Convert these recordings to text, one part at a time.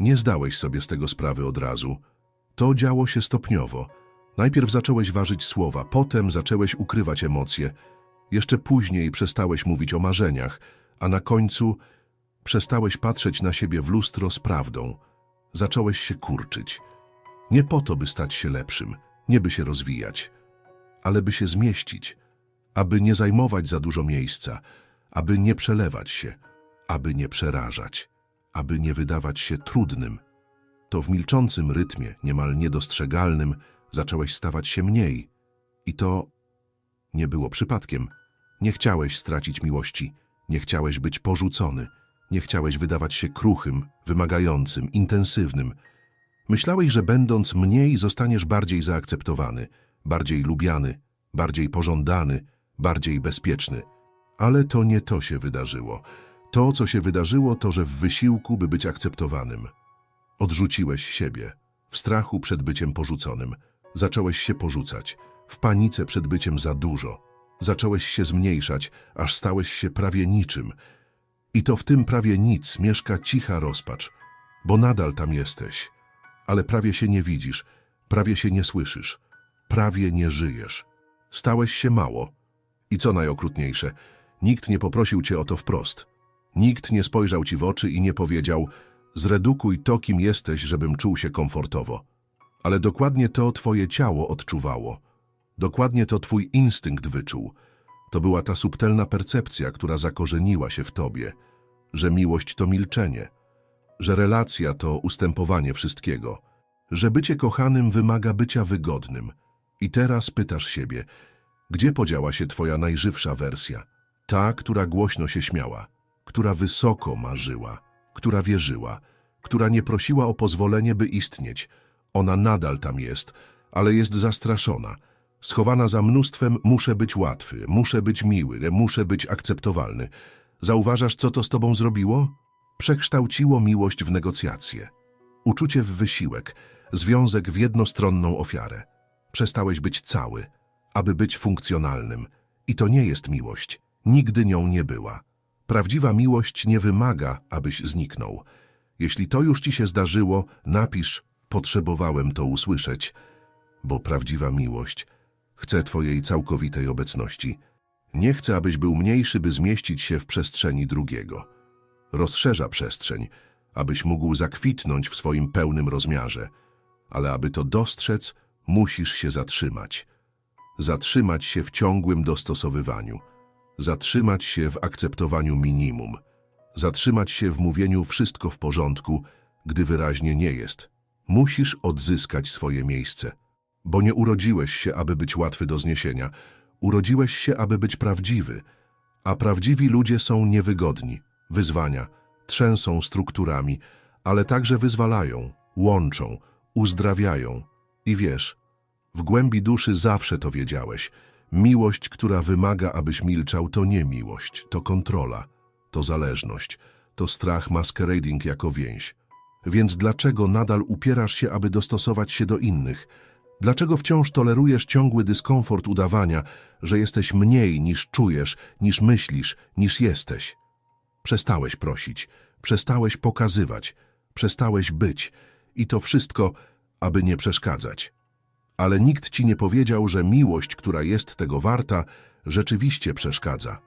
Nie zdałeś sobie z tego sprawy od razu. To działo się stopniowo. Najpierw zacząłeś ważyć słowa, potem zacząłeś ukrywać emocje. Jeszcze później przestałeś mówić o marzeniach, a na końcu przestałeś patrzeć na siebie w lustro z prawdą. Zacząłeś się kurczyć. Nie po to, by stać się lepszym, nie by się rozwijać, ale by się zmieścić, aby nie zajmować za dużo miejsca, aby nie przelewać się, aby nie przerażać, aby nie wydawać się trudnym. To w milczącym rytmie, niemal niedostrzegalnym, zacząłeś stawać się mniej. I to nie było przypadkiem. Nie chciałeś stracić miłości, nie chciałeś być porzucony, nie chciałeś wydawać się kruchym, wymagającym, intensywnym. Myślałeś, że będąc mniej zostaniesz bardziej zaakceptowany, bardziej lubiany, bardziej pożądany, bardziej bezpieczny. Ale to nie to się wydarzyło. To, co się wydarzyło, to, że w wysiłku, by być akceptowanym, odrzuciłeś siebie. W strachu przed byciem porzuconym. Zacząłeś się porzucać. W panice przed byciem za dużo. Zacząłeś się zmniejszać, aż stałeś się prawie niczym. I to w tym prawie nic mieszka cicha rozpacz, bo nadal tam jesteś. Ale prawie się nie widzisz, prawie się nie słyszysz, prawie nie żyjesz. Stałeś się mało. I co najokrutniejsze, nikt nie poprosił cię o to wprost. Nikt nie spojrzał ci w oczy i nie powiedział zredukuj to, kim jesteś, żebym czuł się komfortowo. Ale dokładnie to twoje ciało odczuwało. Dokładnie to twój instynkt wyczuł. To była ta subtelna percepcja, która zakorzeniła się w tobie, że miłość to milczenie, że relacja to ustępowanie wszystkiego, że bycie kochanym wymaga bycia wygodnym. I teraz pytasz siebie, gdzie podziała się twoja najżywsza wersja? Ta, która głośno się śmiała, która wysoko marzyła, która wierzyła, która nie prosiła o pozwolenie, by istnieć. Ona nadal tam jest, ale jest zastraszona, schowana za mnóstwem muszę być łatwy, muszę być miły, muszę być akceptowalny. Zauważasz, co to z tobą zrobiło? Przekształciło miłość w negocjacje. Uczucie w wysiłek, związek w jednostronną ofiarę. Przestałeś być cały, aby być funkcjonalnym. I to nie jest miłość. Nigdy nią nie była. Prawdziwa miłość nie wymaga, abyś zniknął. Jeśli to już ci się zdarzyło, napisz, potrzebowałem to usłyszeć, bo prawdziwa miłość chce twojej całkowitej obecności. Nie chce, abyś był mniejszy, by zmieścić się w przestrzeni drugiego. Rozszerza przestrzeń, abyś mógł zakwitnąć w swoim pełnym rozmiarze, ale aby to dostrzec, musisz się zatrzymać. Zatrzymać się w ciągłym dostosowywaniu. Zatrzymać się w akceptowaniu minimum. Zatrzymać się w mówieniu wszystko w porządku, gdy wyraźnie nie jest. Musisz odzyskać swoje miejsce. Bo nie urodziłeś się, aby być łatwy do zniesienia. Urodziłeś się, aby być prawdziwy. A prawdziwi ludzie są niewygodni. Wyzwania, trzęsą strukturami, ale także wyzwalają, łączą, uzdrawiają. I wiesz, w głębi duszy zawsze to wiedziałeś. Miłość, która wymaga, abyś milczał, to nie miłość, to kontrola, to zależność, to strach masquerading jako więź. Więc dlaczego nadal upierasz się, aby dostosować się do innych? Dlaczego wciąż tolerujesz ciągły dyskomfort udawania, że jesteś mniej niż czujesz, niż myślisz, niż jesteś? Przestałeś prosić, przestałeś pokazywać, przestałeś być i to wszystko, aby nie przeszkadzać. Ale nikt ci nie powiedział, że miłość, która jest tego warta, rzeczywiście przeszkadza.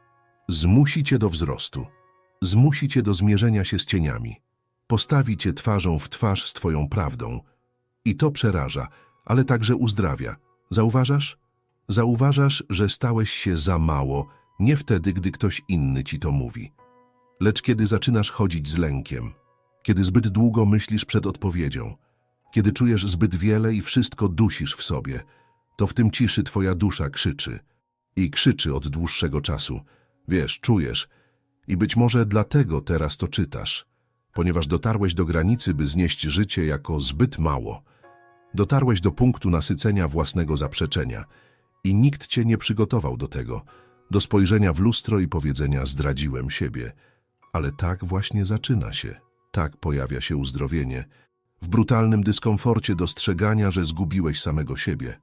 Zmusi cię do wzrostu. Zmusi cię do zmierzenia się z cieniami. Postawi cię twarzą w twarz z twoją prawdą. I to przeraża, ale także uzdrawia. Zauważasz? Zauważasz, że stałeś się za mało, nie wtedy, gdy ktoś inny ci to mówi. Lecz kiedy zaczynasz chodzić z lękiem, kiedy zbyt długo myślisz przed odpowiedzią, kiedy czujesz zbyt wiele i wszystko dusisz w sobie, to w tym ciszy twoja dusza krzyczy. I krzyczy od dłuższego czasu. Wiesz, czujesz. I być może dlatego teraz to czytasz. Ponieważ dotarłeś do granicy, by znieść życie jako zbyt mało. Dotarłeś do punktu nasycenia własnego zaprzeczenia. I nikt cię nie przygotował do tego. Do spojrzenia w lustro i powiedzenia zdradziłem siebie. Ale tak właśnie zaczyna się. Tak pojawia się uzdrowienie w brutalnym dyskomforcie dostrzegania, że zgubiłeś samego siebie.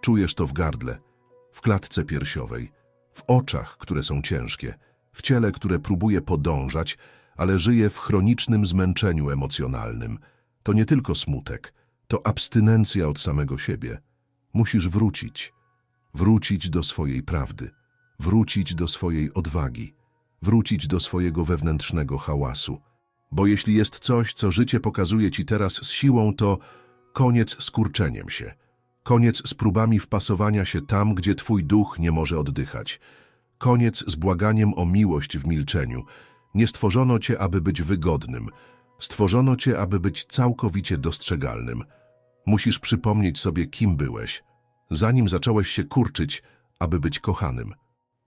Czujesz to w gardle, w klatce piersiowej, w oczach, które są ciężkie, w ciele, które próbuje podążać, ale żyje w chronicznym zmęczeniu emocjonalnym. To nie tylko smutek, to abstynencja od samego siebie. Musisz wrócić. Wrócić do swojej prawdy. Wrócić do swojej odwagi. Wrócić do swojego wewnętrznego hałasu. Bo jeśli jest coś, co życie pokazuje ci teraz z siłą, to koniec z kurczeniem się. Koniec z próbami wpasowania się tam, gdzie twój duch nie może oddychać. Koniec z błaganiem o miłość w milczeniu. Nie stworzono cię, aby być wygodnym. Stworzono cię, aby być całkowicie dostrzegalnym. Musisz przypomnieć sobie, kim byłeś, zanim zacząłeś się kurczyć, aby być kochanym.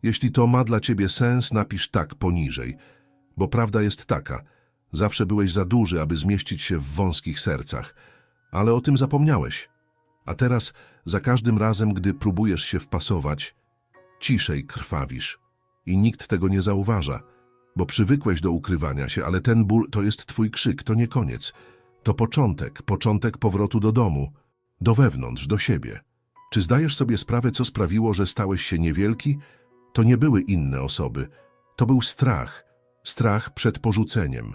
Jeśli to ma dla ciebie sens, napisz tak poniżej, bo prawda jest taka. Zawsze byłeś za duży, aby zmieścić się w wąskich sercach, ale o tym zapomniałeś. A teraz, za każdym razem, gdy próbujesz się wpasować, ciszej krwawisz i nikt tego nie zauważa, bo przywykłeś do ukrywania się, ale ten ból to jest twój krzyk, to nie koniec. To początek, początek powrotu do domu, do wewnątrz, do siebie. Czy zdajesz sobie sprawę, co sprawiło, że stałeś się niewielki? To nie były inne osoby. To był strach. Strach przed porzuceniem,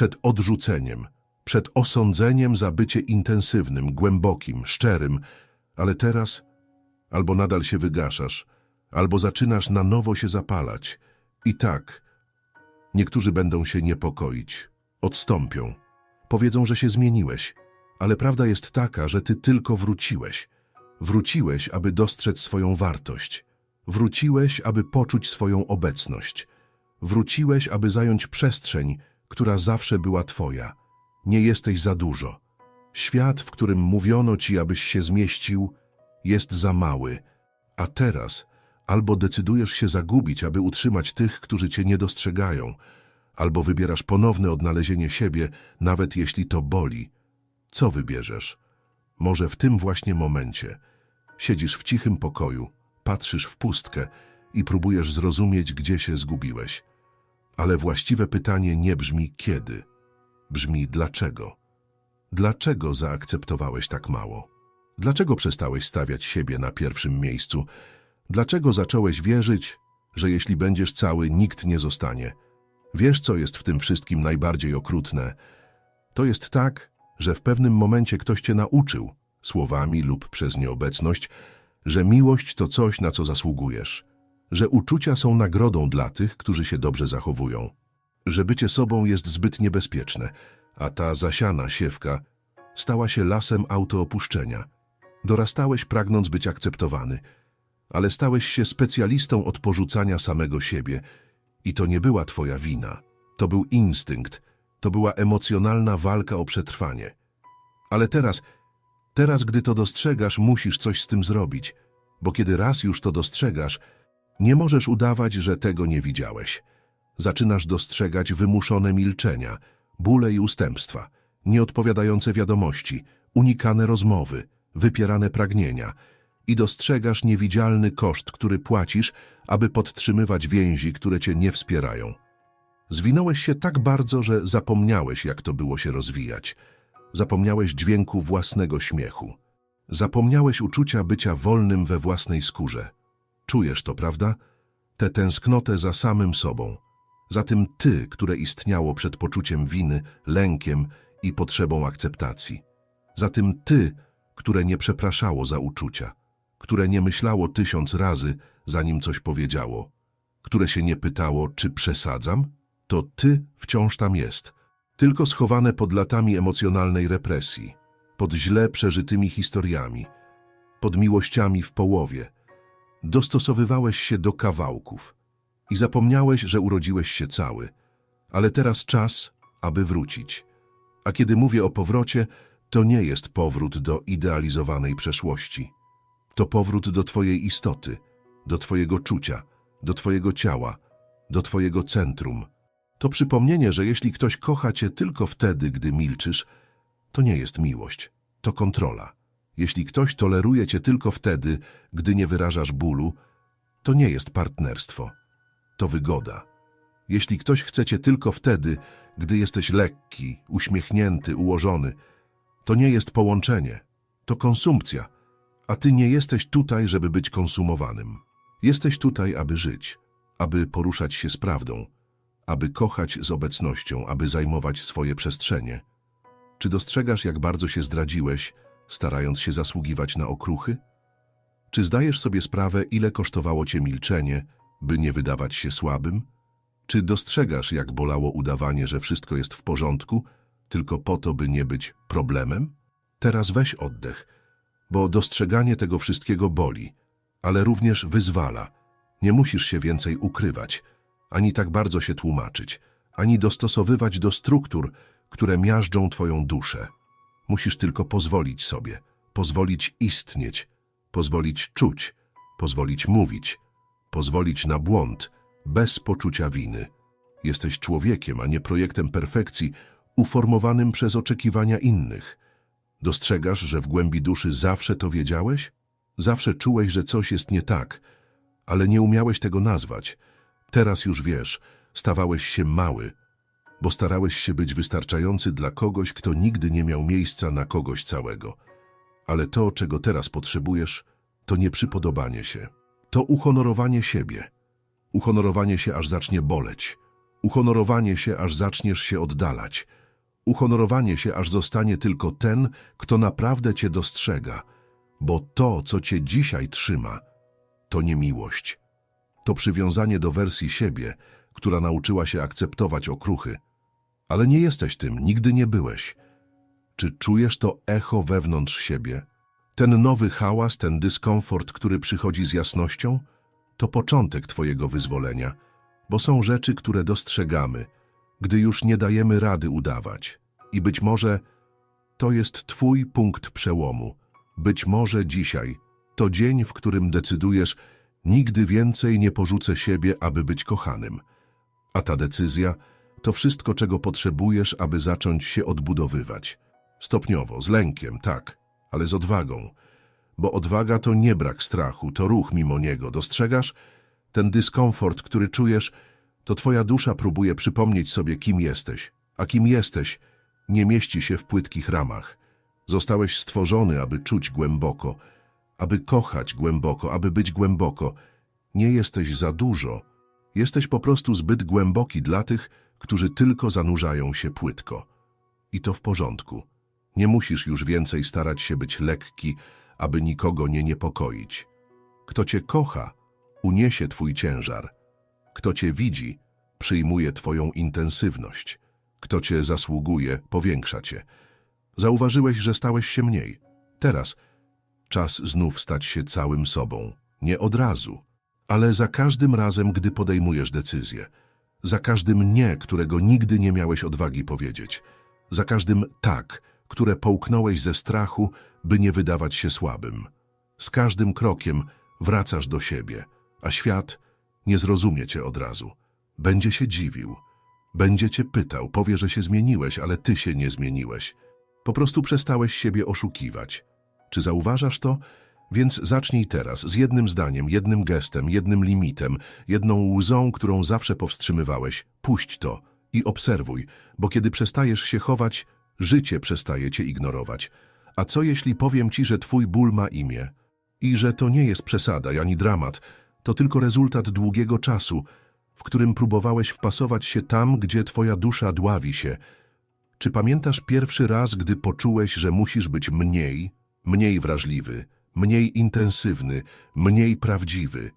przed odrzuceniem, przed osądzeniem za bycie intensywnym, głębokim, szczerym. Ale teraz albo nadal się wygaszasz, albo zaczynasz na nowo się zapalać. I tak, niektórzy będą się niepokoić, odstąpią. Powiedzą, że się zmieniłeś, ale prawda jest taka, że ty tylko wróciłeś. Wróciłeś, aby dostrzec swoją wartość. Wróciłeś, aby poczuć swoją obecność. Wróciłeś, aby zająć przestrzeń, która zawsze była twoja. Nie jesteś za dużo. Świat, w którym mówiono ci, abyś się zmieścił, jest za mały. A teraz albo decydujesz się zagubić, aby utrzymać tych, którzy cię nie dostrzegają, albo wybierasz ponowne odnalezienie siebie, nawet jeśli to boli. Co wybierzesz? Może w tym właśnie momencie siedzisz w cichym pokoju, patrzysz w pustkę i próbujesz zrozumieć, gdzie się zgubiłeś. Ale właściwe pytanie nie brzmi kiedy, brzmi dlaczego. Dlaczego zaakceptowałeś tak mało? Dlaczego przestałeś stawiać siebie na pierwszym miejscu? Dlaczego zacząłeś wierzyć, że jeśli będziesz cały, nikt nie zostanie? Wiesz, co jest w tym wszystkim najbardziej okrutne? To jest tak, że w pewnym momencie ktoś cię nauczył, słowami lub przez nieobecność, że miłość to coś, na co zasługujesz, że uczucia są nagrodą dla tych, którzy się dobrze zachowują, że bycie sobą jest zbyt niebezpieczne, a ta zasiana siewka stała się lasem autoopuszczenia. Dorastałeś pragnąc być akceptowany, ale stałeś się specjalistą od porzucania samego siebie i to nie była twoja wina. To był instynkt, to była emocjonalna walka o przetrwanie. Ale teraz, teraz gdy to dostrzegasz, musisz coś z tym zrobić, bo kiedy raz już to dostrzegasz, nie możesz udawać, że tego nie widziałeś. Zaczynasz dostrzegać wymuszone milczenia, bóle i ustępstwa, nieodpowiadające wiadomości, unikane rozmowy, wypierane pragnienia i dostrzegasz niewidzialny koszt, który płacisz, aby podtrzymywać więzi, które cię nie wspierają. Zwinąłeś się tak bardzo, że zapomniałeś, jak to było się rozwijać. Zapomniałeś dźwięku własnego śmiechu. Zapomniałeś uczucia bycia wolnym we własnej skórze. Czujesz to, prawda? Tę tęsknotę za samym sobą. Za tym ty, które istniało przed poczuciem winy, lękiem i potrzebą akceptacji. Za tym ty, które nie przepraszało za uczucia, które nie myślało tysiąc razy, zanim coś powiedziało, które się nie pytało, czy przesadzam? To ty wciąż tam jest, tylko schowane pod latami emocjonalnej represji, pod źle przeżytymi historiami, pod miłościami w połowie. Dostosowywałeś się do kawałków i zapomniałeś, że urodziłeś się cały, ale teraz czas, aby wrócić. A kiedy mówię o powrocie, to nie jest powrót do idealizowanej przeszłości. To powrót do Twojej istoty, do Twojego czucia, do Twojego ciała, do Twojego centrum. To przypomnienie, że jeśli ktoś kocha Cię tylko wtedy, gdy milczysz, to nie jest miłość, to kontrola. Jeśli ktoś toleruje Cię tylko wtedy, gdy nie wyrażasz bólu, to nie jest partnerstwo, to wygoda. Jeśli ktoś chce Cię tylko wtedy, gdy jesteś lekki, uśmiechnięty, ułożony, to nie jest połączenie, to konsumpcja, a Ty nie jesteś tutaj, żeby być konsumowanym. Jesteś tutaj, aby żyć, aby poruszać się z prawdą, aby kochać z obecnością, aby zajmować swoje przestrzenie? Czy dostrzegasz, jak bardzo się zdradziłeś, starając się zasługiwać na okruchy? Czy zdajesz sobie sprawę, ile kosztowało cię milczenie, by nie wydawać się słabym? Czy dostrzegasz, jak bolało udawanie, że wszystko jest w porządku, tylko po to, by nie być problemem? Teraz weź oddech, bo dostrzeganie tego wszystkiego boli, ale również wyzwala. Nie musisz się więcej ukrywać, ani tak bardzo się tłumaczyć, ani dostosowywać do struktur, które miażdżą twoją duszę. Musisz tylko pozwolić sobie, pozwolić istnieć, pozwolić czuć, pozwolić mówić, pozwolić na błąd, bez poczucia winy. Jesteś człowiekiem, a nie projektem perfekcji, uformowanym przez oczekiwania innych. Dostrzegasz, że w głębi duszy zawsze to wiedziałeś? Zawsze czułeś, że coś jest nie tak, ale nie umiałeś tego nazwać. Teraz już wiesz, stawałeś się mały, bo starałeś się być wystarczający dla kogoś, kto nigdy nie miał miejsca na kogoś całego. Ale to, czego teraz potrzebujesz, to nie przypodobanie się. To uhonorowanie siebie. Uhonorowanie się, aż zacznie boleć. Uhonorowanie się, aż zaczniesz się oddalać. Uhonorowanie się, aż zostanie tylko ten, kto naprawdę cię dostrzega. Bo to, co cię dzisiaj trzyma, to nie miłość. To przywiązanie do wersji siebie, która nauczyła się akceptować okruchy. Ale nie jesteś tym, nigdy nie byłeś. Czy czujesz to echo wewnątrz siebie? Ten nowy hałas, ten dyskomfort, który przychodzi z jasnością, to początek Twojego wyzwolenia, bo są rzeczy, które dostrzegamy, gdy już nie dajemy rady udawać. I być może to jest Twój punkt przełomu. Być może dzisiaj to dzień, w którym decydujesz, nigdy więcej nie porzucę siebie, aby być kochanym. A ta decyzja to wszystko, czego potrzebujesz, aby zacząć się odbudowywać. Stopniowo, z lękiem, tak, ale z odwagą. Bo odwaga to nie brak strachu, to ruch mimo niego. Dostrzegasz? Ten dyskomfort, który czujesz, to twoja dusza próbuje przypomnieć sobie, kim jesteś. A kim jesteś, nie mieści się w płytkich ramach. Zostałeś stworzony, aby czuć głęboko, aby kochać głęboko, aby być głęboko. Nie jesteś za dużo. Jesteś po prostu zbyt głęboki dla tych, którzy tylko zanurzają się płytko. I to w porządku. Nie musisz już więcej starać się być lekki, aby nikogo nie niepokoić. Kto cię kocha, uniesie twój ciężar. Kto cię widzi, przyjmuje twoją intensywność. Kto cię zasługuje, powiększa cię. Zauważyłeś, że stałeś się mniej. Teraz czas znów stać się całym sobą. Nie od razu, ale za każdym razem, gdy podejmujesz decyzję. Za każdym nie, którego nigdy nie miałeś odwagi powiedzieć. Za każdym tak, które połknąłeś ze strachu, by nie wydawać się słabym. Z każdym krokiem wracasz do siebie, a świat nie zrozumie cię od razu. Będzie się dziwił. Będzie cię pytał, powie, że się zmieniłeś, ale ty się nie zmieniłeś. Po prostu przestałeś siebie oszukiwać. Czy zauważasz to? Więc zacznij teraz z jednym zdaniem, jednym gestem, jednym limitem, jedną łzą, którą zawsze powstrzymywałeś. Puść to i obserwuj, bo kiedy przestajesz się chować, życie przestaje cię ignorować. A co jeśli powiem ci, że twój ból ma imię? I że to nie jest przesada ani dramat, to tylko rezultat długiego czasu, w którym próbowałeś wpasować się tam, gdzie twoja dusza dławi się. Czy pamiętasz pierwszy raz, gdy poczułeś, że musisz być mniej, mniej wrażliwy, mniej intensywny, mniej prawdziwy?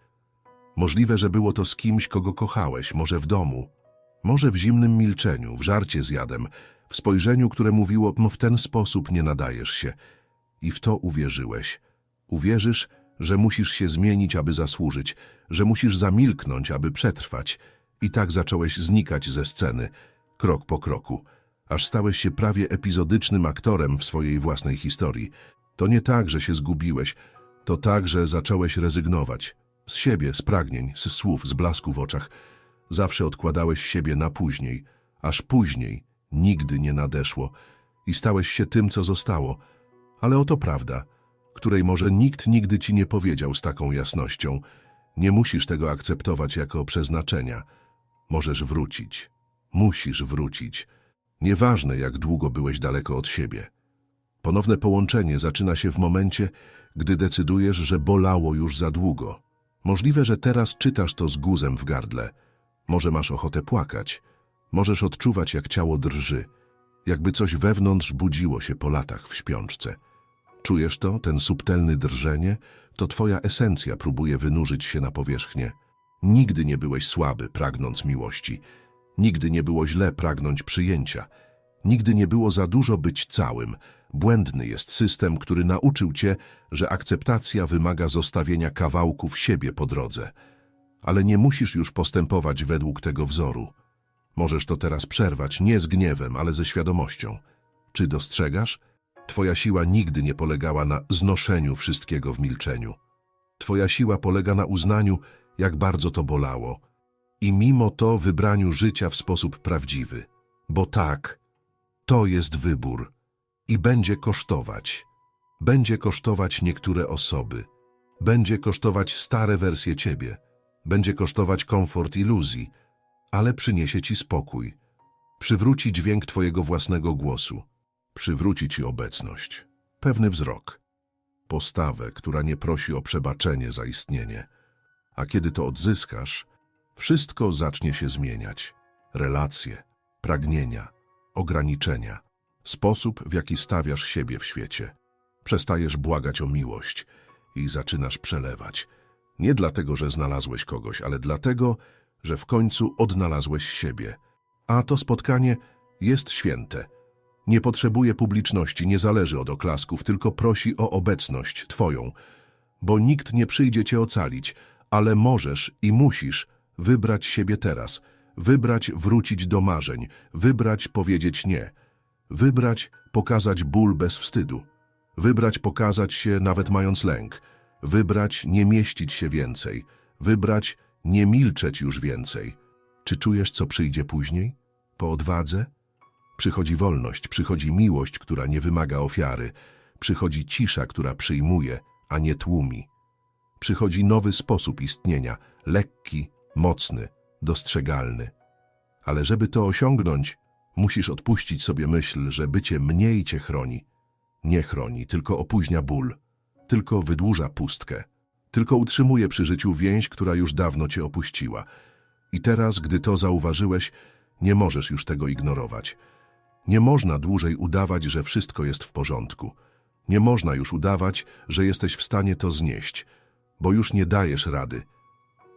Możliwe, że było to z kimś, kogo kochałeś, może w domu, może w zimnym milczeniu, w żarcie z jadem, w spojrzeniu, które mówiło, no w ten sposób nie nadajesz się. I w to uwierzyłeś. Uwierzysz, że musisz się zmienić, aby zasłużyć, że musisz zamilknąć, aby przetrwać. I tak zacząłeś znikać ze sceny, krok po kroku, aż stałeś się prawie epizodycznym aktorem w swojej własnej historii. To nie tak, że się zgubiłeś, to tak, że zacząłeś rezygnować. Z siebie, z pragnień, z słów, z blasku w oczach. Zawsze odkładałeś siebie na później, aż później nigdy nie nadeszło i stałeś się tym, co zostało. Ale oto prawda, której może nikt nigdy ci nie powiedział z taką jasnością. Nie musisz tego akceptować jako przeznaczenia. Możesz wrócić. Musisz wrócić. Nieważne, jak długo byłeś daleko od siebie. Ponowne połączenie zaczyna się w momencie, gdy decydujesz, że bolało już za długo. Możliwe, że teraz czytasz to z guzem w gardle. Może masz ochotę płakać. Możesz odczuwać, jak ciało drży, jakby coś wewnątrz budziło się po latach w śpiączce. Czujesz to, ten subtelny drżenie? To twoja esencja próbuje wynurzyć się na powierzchnię. Nigdy nie byłeś słaby, pragnąc miłości. Nigdy nie było źle pragnąć przyjęcia. Nigdy nie było za dużo być całym. Błędny jest system, który nauczył cię, że akceptacja wymaga zostawienia kawałków siebie po drodze. Ale nie musisz już postępować według tego wzoru. Możesz to teraz przerwać nie z gniewem, ale ze świadomością. Czy dostrzegasz? Twoja siła nigdy nie polegała na znoszeniu wszystkiego w milczeniu. Twoja siła polega na uznaniu, jak bardzo to bolało. I mimo to wybraniu życia w sposób prawdziwy. Bo tak, to jest wybór. I będzie kosztować. Będzie kosztować niektóre osoby. Będzie kosztować stare wersje ciebie. Będzie kosztować komfort iluzji, ale przyniesie ci spokój. Przywróci dźwięk twojego własnego głosu. Przywróci ci obecność. Pewny wzrok. Postawę, która nie prosi o przebaczenie za istnienie. A kiedy to odzyskasz, wszystko zacznie się zmieniać. Relacje, pragnienia, ograniczenia, sposób, w jaki stawiasz siebie w świecie. Przestajesz błagać o miłość i zaczynasz przelewać. Nie dlatego, że znalazłeś kogoś, ale dlatego, że w końcu odnalazłeś siebie. A to spotkanie jest święte. Nie potrzebuje publiczności, nie zależy od oklasków, tylko prosi o obecność Twoją. Bo nikt nie przyjdzie Cię ocalić, ale możesz i musisz wybrać siebie teraz, wybrać wrócić do marzeń, wybrać powiedzieć nie, wybrać pokazać ból bez wstydu, wybrać pokazać się nawet mając lęk, wybrać nie mieścić się więcej, wybrać nie milczeć już więcej. Czy czujesz, co przyjdzie później? Po odwadze? Przychodzi wolność, przychodzi miłość, która nie wymaga ofiary, przychodzi cisza, która przyjmuje, a nie tłumi. Przychodzi nowy sposób istnienia, lekki, mocny, dostrzegalny. Ale żeby to osiągnąć, musisz odpuścić sobie myśl, że bycie mniej cię chroni. Nie chroni, tylko opóźnia ból, tylko wydłuża pustkę, tylko utrzymuje przy życiu więź, która już dawno cię opuściła. I teraz, gdy to zauważyłeś, nie możesz już tego ignorować. Nie można dłużej udawać, że wszystko jest w porządku. Nie można już udawać, że jesteś w stanie to znieść, bo już nie dajesz rady.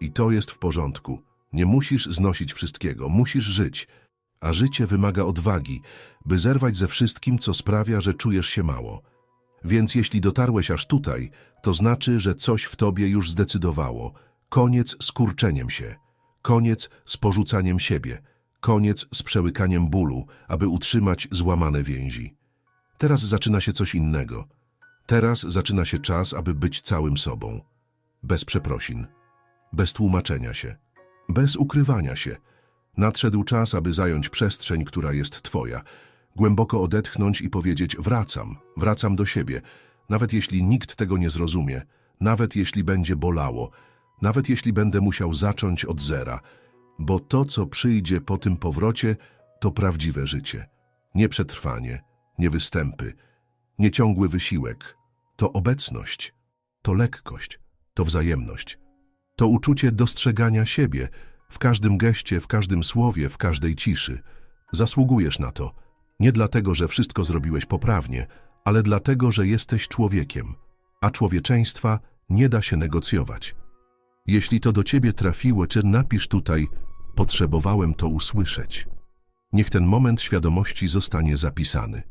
I to jest w porządku. Nie musisz znosić wszystkiego, musisz żyć. A życie wymaga odwagi, by zerwać ze wszystkim, co sprawia, że czujesz się mało. Więc jeśli dotarłeś aż tutaj, to znaczy, że coś w tobie już zdecydowało. Koniec z kurczeniem się. Koniec z porzucaniem siebie. Koniec z przełykaniem bólu, aby utrzymać złamane więzi. Teraz zaczyna się coś innego. Teraz zaczyna się czas, aby być całym sobą. Bez przeprosin, bez tłumaczenia się, bez ukrywania się. Nadszedł czas, aby zająć przestrzeń, która jest twoja. Głęboko odetchnąć i powiedzieć wracam, wracam do siebie. Nawet jeśli nikt tego nie zrozumie, nawet jeśli będzie bolało, nawet jeśli będę musiał zacząć od zera, bo to, co przyjdzie po tym powrocie, to prawdziwe życie. Nie przetrwanie, nie występy, nie ciągły wysiłek. To obecność, to lekkość, to wzajemność. To uczucie dostrzegania siebie w każdym geście, w każdym słowie, w każdej ciszy. Zasługujesz na to. Nie dlatego, że wszystko zrobiłeś poprawnie, ale dlatego, że jesteś człowiekiem, a człowieczeństwa nie da się negocjować. Jeśli to do ciebie trafiło, czy napisz tutaj, potrzebowałem to usłyszeć. Niech ten moment świadomości zostanie zapisany.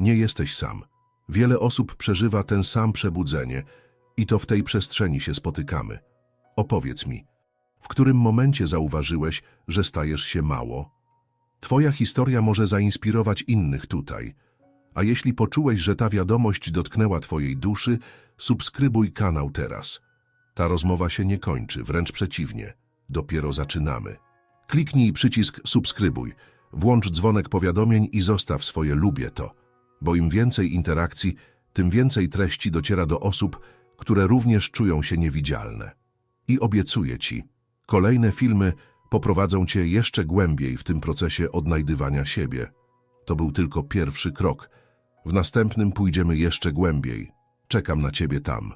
Nie jesteś sam. Wiele osób przeżywa ten sam przebudzenie i to w tej przestrzeni się spotykamy. Opowiedz mi, w którym momencie zauważyłeś, że stajesz się mało? Twoja historia może zainspirować innych tutaj. A jeśli poczułeś, że ta wiadomość dotknęła Twojej duszy, subskrybuj kanał teraz. Ta rozmowa się nie kończy, wręcz przeciwnie. Dopiero zaczynamy. Kliknij przycisk subskrybuj, włącz dzwonek powiadomień i zostaw swoje lubię to, bo im więcej interakcji, tym więcej treści dociera do osób, które również czują się niewidzialne. I obiecuję Ci, kolejne filmy poprowadzą Cię jeszcze głębiej w tym procesie odnajdywania siebie. To był tylko pierwszy krok. W następnym pójdziemy jeszcze głębiej. Czekam na Ciebie tam.